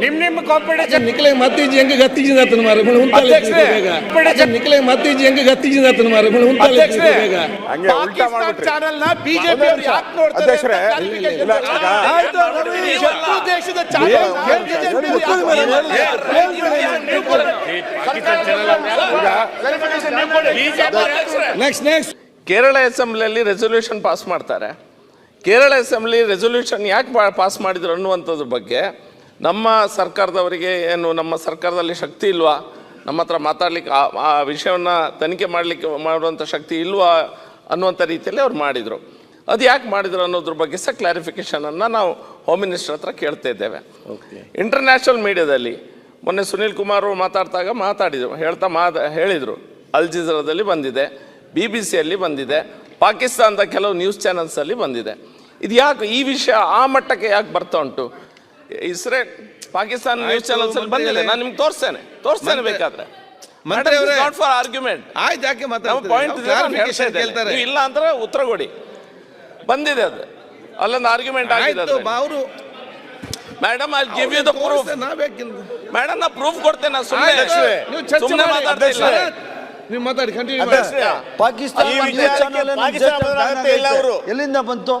ನಿಮ್ ನಿಮ್ಮ ಕಾಂಪಿಟೇಷನ್ ನಿಖಲೆ ಮತ್ತೀಜಿ ಹೆಂಗೆ ಗತ್ತಿಜಿನ ಆತನ ಮಾರ ಮುಳು ಉಂತಾಲೆ ಕಾಂಪಿಟೇಷನ್ ನಿಖಲೆ ಮತ್ತೀಜಿ ಹೆಂಗೆ ಗತ್ತಿಜಿನ ಆತನ ಮಾರ ಮುಳು ಉಂತಾಲೆ ಹಂಗೆ ಉಲ್ಟಾ ಮಾಡ್ಬಿಟ್ರಿ. ಚಾನೆಲ್ನ ಬಿಜೆಪಿ ಅವರು ಯಾಕೆ ನೋಡ್ತಾರೆ ಅಧ್ಯಕ್ಷರೇ ಇಲ್ಲ ಆಯ್ತು ಶತ್ರು ದೇಶದ channel BJP next next Kerala ಅಸೆಂಬ್ಲಿಯಲ್ಲಿ resolution pass ಮಾಡ್ತಾರೆ. ಕೇರಳ ಅಸೆಂಬ್ಲಿ ರೆಸೊಲ್ಯೂಷನ್ ಯಾಕೆ ಪಾಸ್ ಮಾಡಿದ್ರು ಅನ್ನುವಂಥದ್ರ ಬಗ್ಗೆ ನಮ್ಮ ಸರ್ಕಾರದವರಿಗೆ ಏನು ನಮ್ಮ ಸರ್ಕಾರದಲ್ಲಿ ಶಕ್ತಿ ಇಲ್ವಾ? ನಮ್ಮ ಹತ್ರ ಮಾತಾಡ್ಲಿಕ್ಕೆ ಆ- ವಿಷಯವನ್ನು ತನಿಖೆ ಮಾಡಲಿಕ್ಕೆ ಮಾಡುವಂಥ ಶಕ್ತಿ ಇಲ್ವಾ ಅನ್ನುವಂಥ ರೀತಿಯಲ್ಲಿ ಅವ್ರು ಮಾಡಿದರು. ಅದು ಯಾಕೆ ಮಾಡಿದ್ರು ಅನ್ನೋದ್ರ ಬಗ್ಗೆ ಸಹ ಕ್ಲಾರಿಫಿಕೇಷನನ್ನು ನಾವು ಹೋಮ್ ಮಿನಿಸ್ಟರ್ ಹತ್ರ ಕೇಳ್ತಾ ಇದ್ದೇವೆ. ಇಂಟರ್ನ್ಯಾಷನಲ್ ಮೀಡಿಯಾದಲ್ಲಿ ಮೊನ್ನೆ ಸುನೀಲ್ ಕುಮಾರ್ ಮಾತಾಡ್ತಾಗ ಮಾತಾಡಿದರು ಹೇಳ್ತಾ ಮಾತಾ ಹೇಳಿದರು. ಅಲ್ ಜೀಜರಾದಲ್ಲಿ ಬಂದಿದೆ ಬಿ ಬಿ ಸಿಯಲ್ಲಿ ಬಂದಿದೆ ಪಾಕಿಸ್ತಾನದ ಕೆಲವು ನ್ಯೂಸ್ ಚಾನಲ್ಸಲ್ಲಿ ಬಂದಿದೆ. ಇದು ಯಾಕೆ ಈ ವಿಷಯ ಆ ಮಟ್ಟಕ್ಕೆ ಯಾಕೆ ಬರ್ತಾ ಉಂಟು? Israel Pakistan news channel channels ಅಲ್ಲಿ ಬಂದಿದೆ. ನಾನು ನಿಮ್ಗೆ ತೋರಿಸ್ತೇನೆ. ತೋರಿಸ್ತೇನೆ ಬೇಕಾದ್ರೆ. ಮಂತ್ರಿ ಅವರೇ. ನಾಟ್ ಫಾರ್ ಆರ್ಗ್ಯುಮೆಂಟ್ ಆಯ್ತು ಯಾಕೆ ಮಾತಾಡ್ತೀರಿ? ಪಾಯಿಂಟ್ ಹೇಳ್ತಾರೆ ಇಲ್ಲ ಅಂದ್ರೆ ಉತ್ತರ ಕೊಡಿ. ಬಂದಿದೆ ಅದು. ಅಲ್ಲೊಂದು ಆರ್ಗ್ಯುಮೆಂಟ್ ಆಗಿದೆ ಅವರು madam I give you the proof madam ನಾ ಪ್ರೂಫ್ ಕೊಡ್ತೇನೆ ಸುಮ್ಮನೆ ಅಧ್ಯಕ್ಷರೇ, ನೀವು ಚರ್ಚೆ ಸುಮ್ಮನೆ ಮಾಡಿ. ಮಾತಾಡ್ತಿಲ್ಲ ನೀವು ಮಾತಾಡಿ ಕಂಟಿನ್ಯೂ ಮಾಡಿ. ಪಾಕಿಸ್ತಾನ ಎಲ್ಲಿಂದ ಬಂತು?